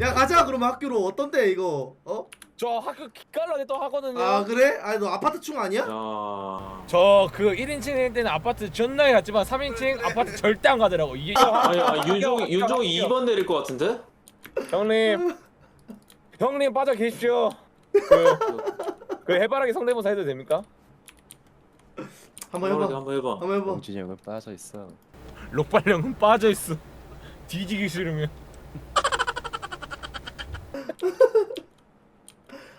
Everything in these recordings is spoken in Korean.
야 가자 그럼 학교로 어떤데 이거 어? 저 학교 기깔나게 또 하거든요. 아 그래? 아니 너 아파트 충 아니야? 야. 저 그 1인칭일 때는 아파트 존나게 갔지만 3인칭 아파트 절대 안 가더라고. 이게 아니, 아, 윤종이 윤종이 2번 내릴 것 같은데? 형님, 형님 빠져 계십시오. 그, 그 해바라기 성대모사 해도 됩니까? 한번 해봐. 한번 해봐. 한번 해봐 영진이 형은 빠져 있어. 록발령은 빠져 있어. 뒤지기 싫으면.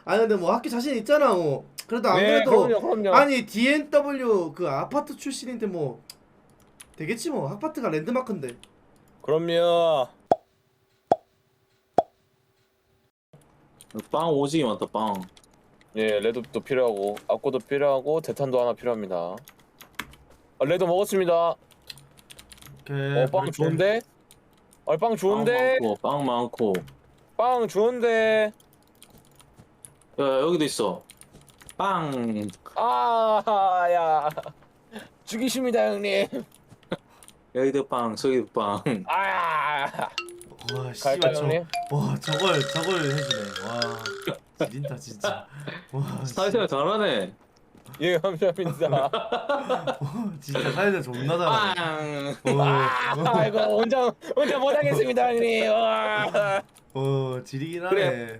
아니 근데 뭐 학교 자신 있잖아 뭐 그래도 안 네, 그래도 그럼요, 그럼요. 아니 DNW 그 아파트 출신인데 뭐 되겠지 뭐 아파트가 랜드마크인데 그럼요. 빵 오지게 많다. 빵. 예, 레드도 필요하고 악고도 필요하고 대탄도 하나 필요합니다. 아, 레드 먹었습니다. 오케이 어, 빵 좋은데? 아, 빵 좋은데? 빵 많고. 빵 많고. 빵 좋은데? 야 여기도 있어. 빵. 아, 야. 죽이십니다, 형님. 여기도 빵. 저기도 빵. 아, 와 씨발 갈까요, 저, 형님? 와 저걸 저걸 해주네 와 지린다 진짜 와 씨. 사회생활 잘하네. 예, 감사합니다. 와, 진짜 사회자 존나 잘하네 빵. 와, 아, 이거 혼자 혼자 못하겠습니다, 형님. 와. 어 지리긴 그래. 하네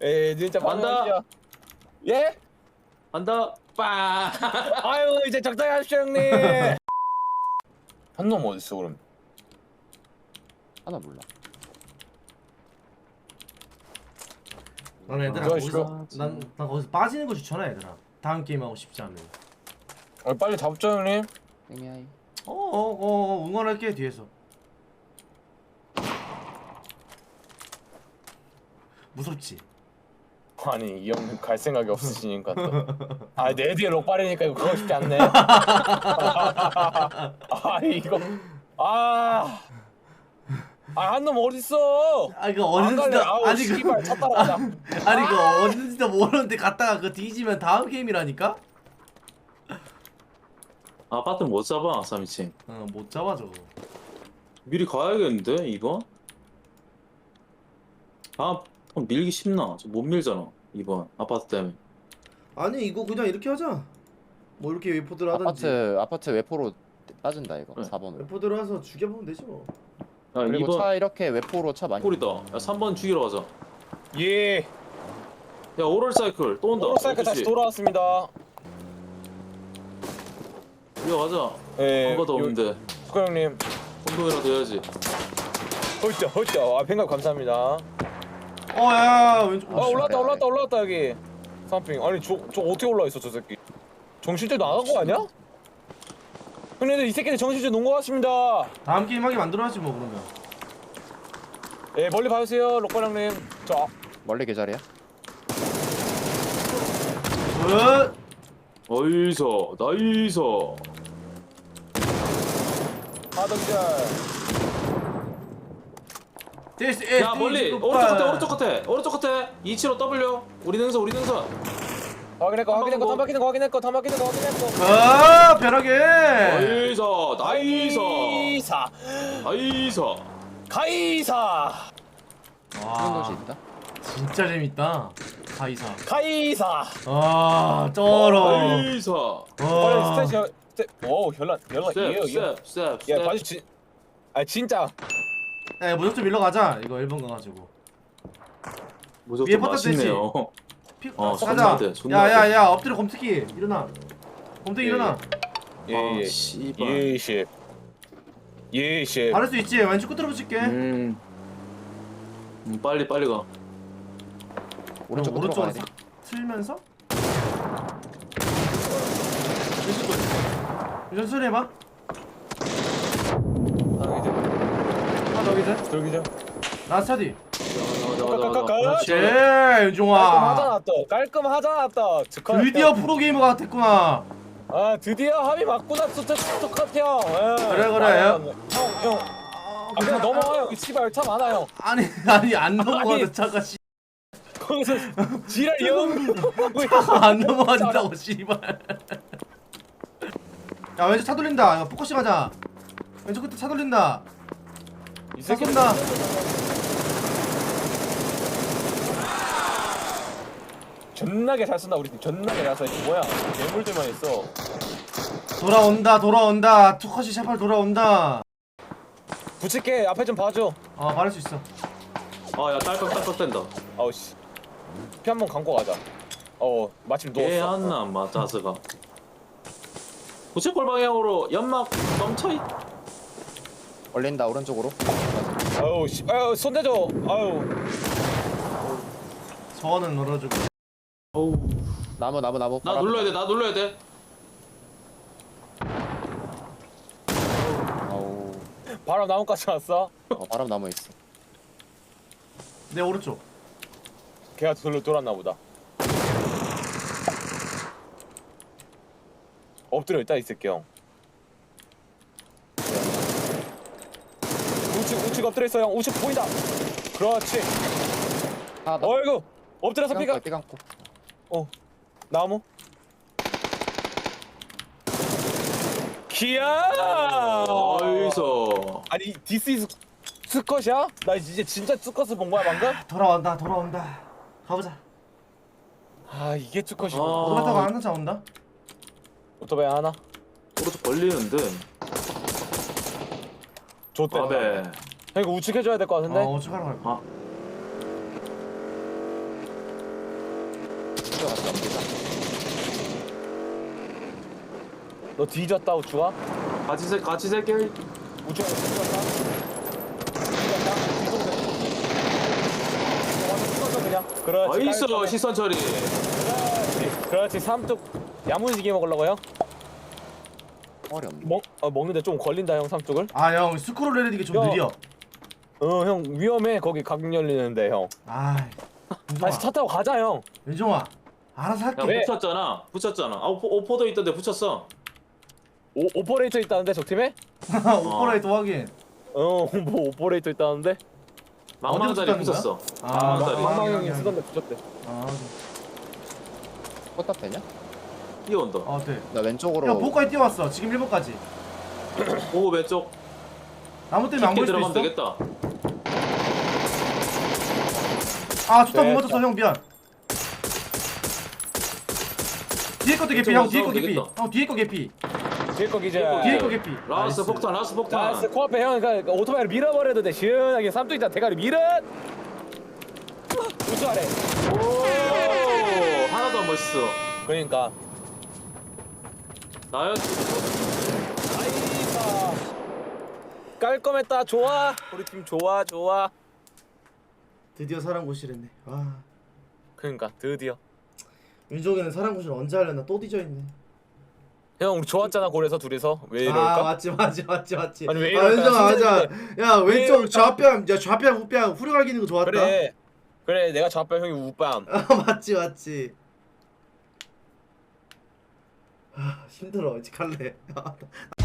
에, 진짜 간다. 예? 간다. 빵. 아유, 이제 적당히 하십시오, 형님. 한놈 어디 있어, 그럼? 하나 몰라. 난 얘들아 아, 거기서 난, 난 거기서 빠지는 거 추천해 얘들아 다음 게임 하고 싶지 않으면 아, 빨리 잡죠, 형님. 땡이야이. 어어어 어, 응원할게 뒤에서 무섭지? 아니 이 형님 갈 생각이 없으시니까 또. 아, 내 뒤에 록발이니까 이거 그거 쉽지 않네. 아, 이거. 아. 아, 한 놈 어딨어? 아 이거 어딘지. 아우, 아니 그 씨발, 차 따라가자. 아니 이거 어딘지도 모르는데 갔다가 그 뒤지면 다음 게임이라니까? 아파트 못 잡아. 3인칭. 어못 잡아 저거 미리 가야겠는데 2번? 아, 그럼 밀기 쉽나? 저 못 밀잖아. 2번 아파트 때문에. 아니 이거 그냥 이렇게 하자 뭐 이렇게 웨포들 하든지 아파트 아파트 외포로 빠진다 이거. 네. 4번으로. 웨포들 해서 죽여보면 되지 뭐 야 그리고 2번 차 이렇게 외포로 차 많이. 꼴이다. 야 3번 죽이러 가자. 예. 야 오럴 사이클 또 온다. 모tor사이클 다시 돌아왔습니다. 이어 가자. 예. 한번더 요- 없는데 축하 형님. 운동이라도 해야지. 헐짜 헐짜. 아, 팽각 감사합니다. 어야 왼쪽 아, 올라왔다 올라왔다 올라왔다 여기. 삼핑. 아니 저저 어떻게 올라 있어 저 새끼? 정신줄 나간 거 아니야? 형님들 이 새끼들 정신줄 놓은 거 같습니다. 다음 게임 하게 만들어야지 뭐 그러면 예, 멀리 봐주세요, 록발 형님. 저 멀리 계절이야? 굿 어이서 나이서. 하덕절. 데스 에야 멀리 오른쪽 끝에 오른쪽 끝에 오른쪽 끝에 275 W 우리 능선 우리 능선. 확인했고 확인했고 다 막히는 거 확인했고 다 막히는 거 확인했고. 아 벼락에 어이서 나이서 가이사 나이서. 가이사 곳이 와 있다. 진짜 재밌다 가이사 가이사. 아 쩔어. 빨리 와 스테이션. 스테. 오 현란 현란 이에요 이거. 스텝 스텝 야 스텝. 다시 진. 아 진짜. 야 무조건 밀러 가자 이거 1번 가가지고 무조건 맛있네요. 피... 어, 가자 돼, 존나 야야야 엎드려 곰특기 일어나 곰특기 예, 일어나 예예. 아, 씨발. 예십. 예십. 바를 수 있지 왼쪽 끝으로 붙일게 음. 음 빨리 빨리 가. 오른쪽 오른쪽으로 가야 돼. 싹 틀면서 천천히 해봐 아 이제 하나 더 기절 돌기죠. 나 스타디 그렇지. 깔끔하잖아 윤종아 또. 깔끔하잖아 또. 드디어 프로게이머가 됐구나. 아 드디어 합이 맞구나 스토카트 형. 예. 그래, 그래. 형형. 아 그냥 넘어가요. 여기 씨발 차 많아 형. 아니 아니 안. 넘어가도 차가 씨. 거기서 지랄 영. 안 넘어간다고 씨발. 야 왼쪽 차 돌린다. 야 포커싱 하자. 왼쪽 끝에 차 돌린다. 이차 새끼 쏜다 존나게 잘 쏜다 우리 팀 존나게 잘 쏜다 이거 뭐야 괴물들만 있어 돌아온다 돌아온다 투컷이 샤팔 돌아온다 붙일게 앞에 좀 봐줘 어 말할 수 있어 아야 딸깍 딸깍 된다 아우 씨. 피 한 번 감고 가자. 어 마침 개 누웠어. 안나 마자스가 우체골 방향으로 연막 넘쳐있 올린다 오른쪽으로. 아우 씨. 아유 손 대줘. 아유. 서원은 놀아주고 어우 나무 나무 나무. 나 바람. 눌러야 돼나 눌러야 돼 아우. 바람 나무까지 왔어. 어, 바람 나무 있어. 내 오른쪽 걔가 돌로 돌았나 보다. 엎드려 있다 이 새끼 형. 우측 우측 엎드려 있어 형. 우측 보인다. 그렇지. 아, 나. 어이구 엎드려서 피가. 삐 감고. 어 나무. 기야. 어이서 아니 디스 이즈 스컷이야? 나 이제 진짜 스컷을 본 거야 방금? 돌아온다 돌아온다 가보자 아 이게 스컷이구나 아. 오토바이 타고 하는 차 온다 오토바이 하나? 오른쪽 걸리는데 좋대 아베 형 이거 우측 해줘야 될 것 같은데? 어 우측하러 갈 거야 아 옵니다. 너 뒤졌다 우측아? 같이 새 같이 새끼 우측아 너 뒤졌다? 뒤졌다? 뒤졌다? 완전 뜯어져 그냥 그렇지 어이서 깔끔해. 시선 처리 그렇지 그렇지 삼뚝 야무지게 먹으려고 형? 없네. 먹, 어, 먹는데 좀 걸린다 형 삼뚝을? 아 형 스크롤 내리는 게 좀 야. 느려 어 형 위험해 거기 각 열리는데 형 윤종아 다시 차 타고 가자 형 윤종아 알아서 할게. 야 왜? 붙였잖아. 붙였잖아. 아 오포, 오포도 있던데 붙였어. 오, 오퍼레이터 있다는데 적 팀에? 오퍼레이터 확인. 어뭐 오퍼레이터 있다는데? 망망자리 붙였어. 아, 아, 망망자리. 망망- 망망 형이 쓰던데 붙였대. 아 포탑 되냐? 뛰어온다. 어, 돼. 나 왼쪽으로. 야 보까지 뛰어왔어. 지금 1번까지. 오고 왼쪽. 나무 때문에 안 깊게 보일 수도 들어가면 있어? 되겠다. 아 좋다. 네, 못 맞았어 형. 미안 뒤에 것도 개피 형 뒤에 거 개피. 되겠다. 형 뒤에 거 개피. 뒤에 거 기자 뒤에 거 개피. 라스 나이스. 폭탄 라스 폭탄. 코앞에 형 그러니까 오토바이를 밀어버려도 돼. 시원하게 삼뚝이다. 대가리 밀어 우수 아래. 오 하나도 안 멋있어. 그러니까. 나였 나이스 깔끔했다. 좋아. 우리 팀 좋아 좋아. 드디어 사랑고시랬네. 아 그러니까 드디어 윤종이는 사랑고시를 언제 하려나 또 뒤져있네. 형 우리 좋았잖아 고래서 둘이서. 왜 아 이럴까? 맞지 맞지 맞지 맞지. 아니, 왜아 이럴까? 윤종아 맞아. 야왜 왼쪽 이럴까? 좌뺨 야 좌뺨 후뺨 후려갈기는 거 좋았다. 그래. 그래 내가 좌뺨 형이 우뺨 아 맞지 맞지. 아 힘들어. 이제 갈래